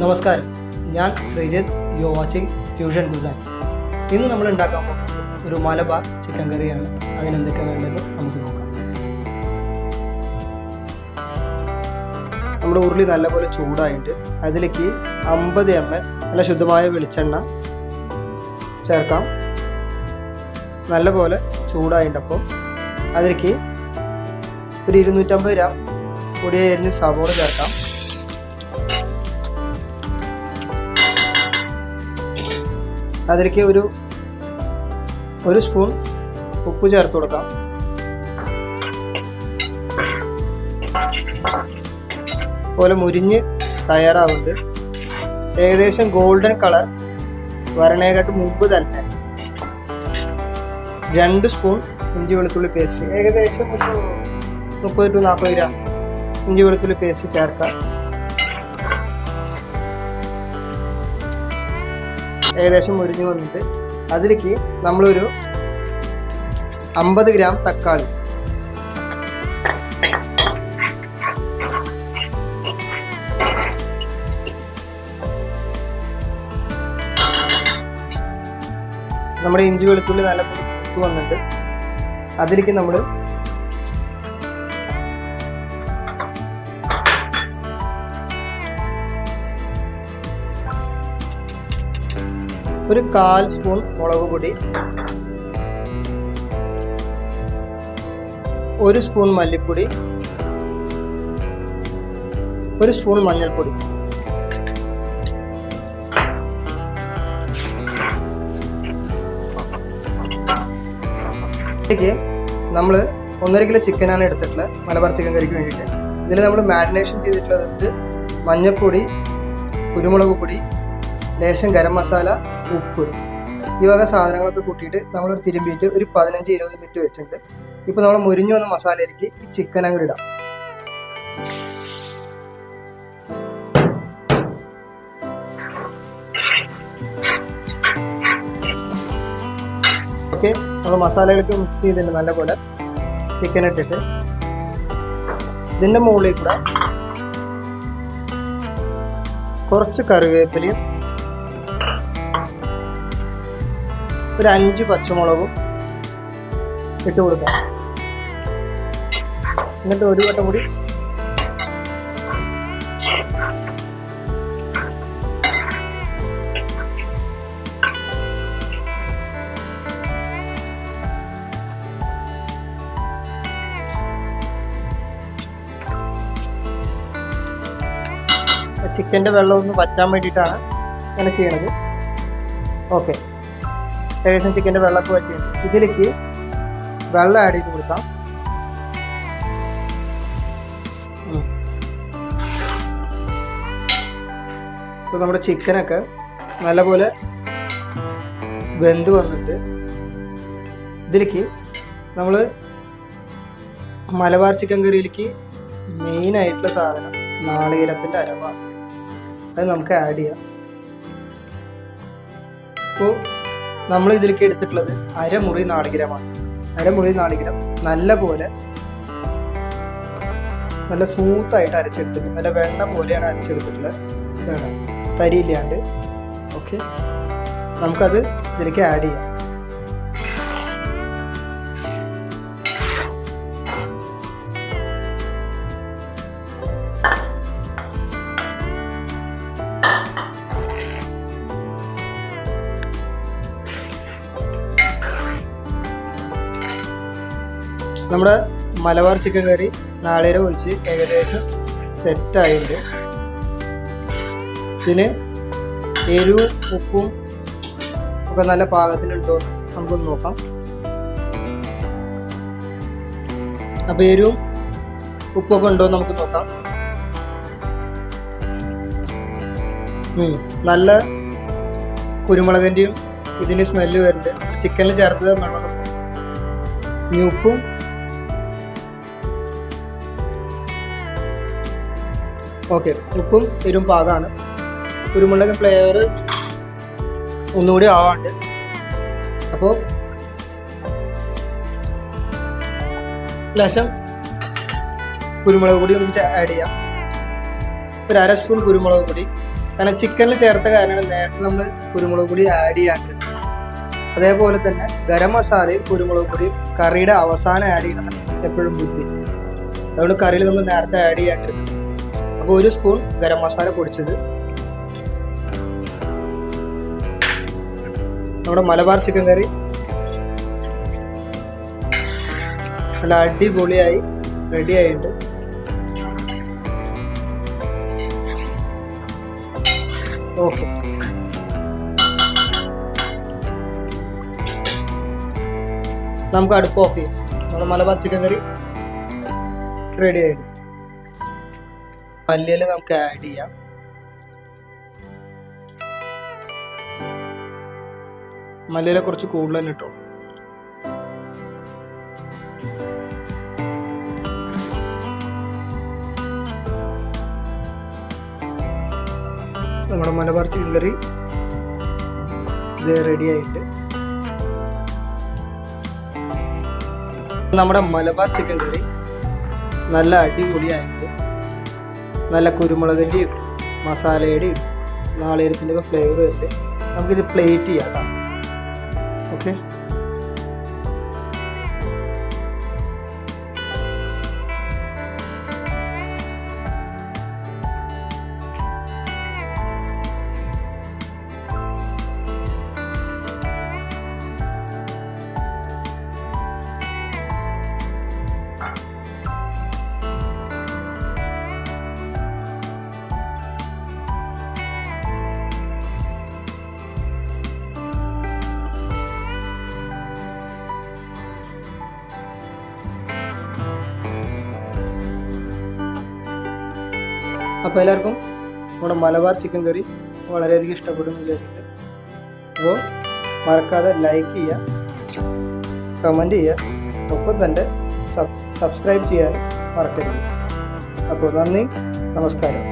നമസ്കാരം. ഞാൻ Sreejith. You watching fusion cuisine ഇന്ന് നമ്മൾ ഉണ്ടാക്കാൻ പോകുന്നത് ഒരു മലബാർ ചിക്കൻ കറിയാണ് അതിനെന്തൊക്കെ വേണ്ടത് നമുക്ക് നോക്കാം. നമ്മുടെ ഉരുളി നല്ലപോലെ ചൂടായിട്ട് അതിലേക്ക് അമ്പത് എം എൽ നല്ല ശുദ്ധമായ വെളിച്ചെണ്ണ ചേർക്കാം. നല്ലപോലെ ചൂടായിട്ടപ്പോൾ അതിലേക്ക് ഒരു ഇരുന്നൂറ്റമ്പത് ഗ്രാം പൊടിയായി അരിഞ്ഞ് സവോള ചേർക്കാം. അതിലേക്ക് ഒരു ഒരു സ്പൂൺ ഉപ്പ് ചേർത്ത് കൊടുക്കാം. പോലെ മുരിഞ്ഞ് തയ്യാറാവുന്നുണ്ട്. ഏകദേശം ഗോൾഡൻ കളർ വരണേക്കാട്ട് മുമ്പ് തന്നെ രണ്ട് സ്പൂൺ ഇഞ്ചി വെളുത്തുള്ളി പേസ്റ്റ് ഏകദേശം മുപ്പത് ടു നാൽപ്പത് ഗ്രാം ഇഞ്ചി വെളുത്തുള്ളി പേസ്റ്റ് ചേർക്കാം. ഏകദേശം മുരിഞ്ഞു വന്നിട്ട് അതിലേക്ക് നമ്മളൊരു അമ്പത് ഗ്രാം തക്കാളി. നമ്മുടെ ഇഞ്ചി വെളുത്തുള്ളി നല്ല വന്നിട്ട് അതിലേക്ക് നമ്മൾ ഒരു കാൽ സ്പൂൺ മുളക് പൊടി ഒരു സ്പൂൺ മല്ലിപ്പൊടി ഒരു സ്പൂൺ മഞ്ഞൾപ്പൊടി. നമ്മൾ ഒന്നര കിലോ ചിക്കനാണ് എടുത്തിട്ടുള്ളത് മലബാർ ചിക്കൻ കറിക്ക് വേണ്ടിയിട്ട്. ഇതിൽ നമ്മൾ മാരിനേഷൻ ചെയ്തിട്ടുള്ളത് മഞ്ഞൾപ്പൊടി കുരുമുളക് പൊടി ലേശം ഗരം മസാല ഉപ്പ് ഈ വക സാധനങ്ങളൊക്കെ കൂട്ടിയിട്ട് നമ്മൾ തിരുമ്പിയിട്ട് ഒരു പതിനഞ്ച് ഇരുപത് മിനിറ്റ് വെച്ചിട്ടുണ്ട്. ഇപ്പോൾ നമ്മൾ മുരിഞ്ഞു വന്ന മസാലയിലേക്ക് ഈ ചിക്കൻ അങ്ങോട്ട് ഇടാം. ഓക്കെ നമ്മൾ മസാലകളൊക്കെ മിക്സ് ചെയ്തിട്ടുണ്ട് നല്ലപോലെ. ചിക്കൻ ഇട്ടിട്ട്. ഇതിന്റെ മുകളിൽ കൂടെ കുറച്ച് കറിവേപ്പിലയും ഒരു അഞ്ച് പച്ചമുളകും ഇട്ട് കൊടുക്കാം. എന്നിട്ട് ഒരു വട്ടം കൂടി ചിക്കന്റെ വെള്ളം ഒന്ന് വറ്റാൻ വേണ്ടിയിട്ടാണ് ഇങ്ങനെ ചെയ്യണത്. ഓക്കെ. ഏകദേശം ചിക്കന്റെ വെള്ളമൊക്കെ വറ്റിയുണ്ട് ഇതിലേക്ക് വെള്ളം ആഡ് ചെയ്ത് കൊടുക്കാം. ഇപ്പോൾ നമ്മുടെ ചിക്കനൊക്കെ നല്ലപോലെ വെന്ത് വന്നിട്ട് ഇതിലേക്ക് നമ്മൾ മലബാർ ചിക്കൻ കറിയിലേക്ക് മെയിനായിട്ടുള്ള സാധനം നാളികേരത്തിന്റെ അരവാണ് അത് നമുക്ക് ആഡ് ചെയ്യാം. ഇപ്പോൾ നമ്മൾ ഇതിലേക്ക് എടുത്തിട്ടുള്ളത് അരമുറി നാളികരമാണ്. അരമുറി നാളികരം നല്ല പോലെ നല്ല സ്മൂത്ത് ആയിട്ട് അരച്ചെടുത്തിട്ടുണ്ട്. നല്ല വെണ്ണ പോലെയാണ് അരച്ചെടുത്തിട്ടുള്ളത്. ഇതാണ്. തരിയില്ലാണ്ട്. ഓക്കെ നമുക്കത് ഇതിലേക്ക് ആഡ് ചെയ്യാം. നമ്മുടെ മലബാർ ചിക്കൻ കറി നാളേരം ഒഴിച്ച് ഏകദേശം സെറ്റായിട്ടുണ്ട് ഇതിന് എരിവും ഉപ്പും ഒക്കെ നല്ല പാകത്തിലുണ്ടോ എന്ന് നമുക്കൊന്ന് നോക്കാം. അപ്പോൾ എരിവും ഉപ്പൊക്കെ ഉണ്ടോ നമുക്ക് നോക്കാം. നല്ല കുരുമുളകിന്റെയും ഇതിന് സ്മെല്ല് വരുന്നുണ്ട്. ചിക്കനിൽ ചേർത്തത് മുളകും ഇനി ഉപ്പും ഓക്കെ ഉപ്പും എരും പാകമാണ്. കുരുമുളക് ഫ്ലേവർ ഒന്നുകൂടി ആവാണ്ട്. അപ്പോൾ ലേശം കുരുമുളക് പൊടി നമുക്ക് ആഡ് ചെയ്യാം. ഒരു അര സ്പൂൺ കുരുമുളക് പൊടി. കാരണം ചിക്കനിൽ ചേർത്ത കാരണമാണ് നേരത്തെ നമ്മൾ കുരുമുളക് പൊടി ആഡ് ചെയ്യാണ്ടിരുന്നത്. അതേപോലെ തന്നെ ഗരം മസാലയും കുരുമുളക് പൊടിയും കറിയുടെ അവസാനം ആഡ് ചെയ്യണം. എപ്പോഴും ബുദ്ധി. അതുകൊണ്ട് കറിയിൽ നമ്മൾ നേരത്തെ ആഡ് ചെയ്യാണ്ടിരുന്നത്. അപ്പോൾ ഒരു സ്പൂൺ ഗരം മസാല പൊടിച്ചത്. നമ്മുടെ മലബാർ ചിക്കൻ കറി. നല്ല അടിപൊളിയായി റെഡി ആയിട്ടുണ്ട്. ഓക്കെ നമുക്ക് അടുപ്പ് ഓഫ് ചെയ്യാം. നമ്മുടെ മലബാർ ചിക്കൻ കറി റെഡി ആയിട്ട് മല്ലിയില നമുക്ക് ആഡ് ചെയ്യാം. മല്ലിയില കുറച്ച് കൂടുതൽ തന്നെ ഇട്ടോ നമ്മുടെ മലബാർ ചിക്കൻ കറി ഇത് റെഡി ആയിട്ട് നമ്മുടെ മലബാർ ചിക്കൻ കറി നല്ല അടിപൊളിയായിട്ട് നല്ല കുരുമുളകിന്റെയും മസാലയുടെയും നാളികേരത്തിന്റെയൊക്കെ ഫ്ലേവർ വരുന്നത് നമുക്കിത് പ്ലേറ്റ് ചെയ്യാം കേട്ടോ ഓക്കെ അപ്പോൾ എല്ലാവർക്കും നമ്മുടെ മലബാർ ചിക്കൻ കറി വളരെയധികം ഇഷ്ടപ്പെടുമെന്ന് വിചാരിച്ചിട്ട് അപ്പോൾ മറക്കാതെ ലൈക്ക് ചെയ്യുക കമന്റ് ചെയ്യുക ഒപ്പം തന്നെ സബ് സബ്സ്ക്രൈബ് ചെയ്യാൻ മറക്കരുത്. അപ്പോൾ നന്ദി നമസ്കാരം.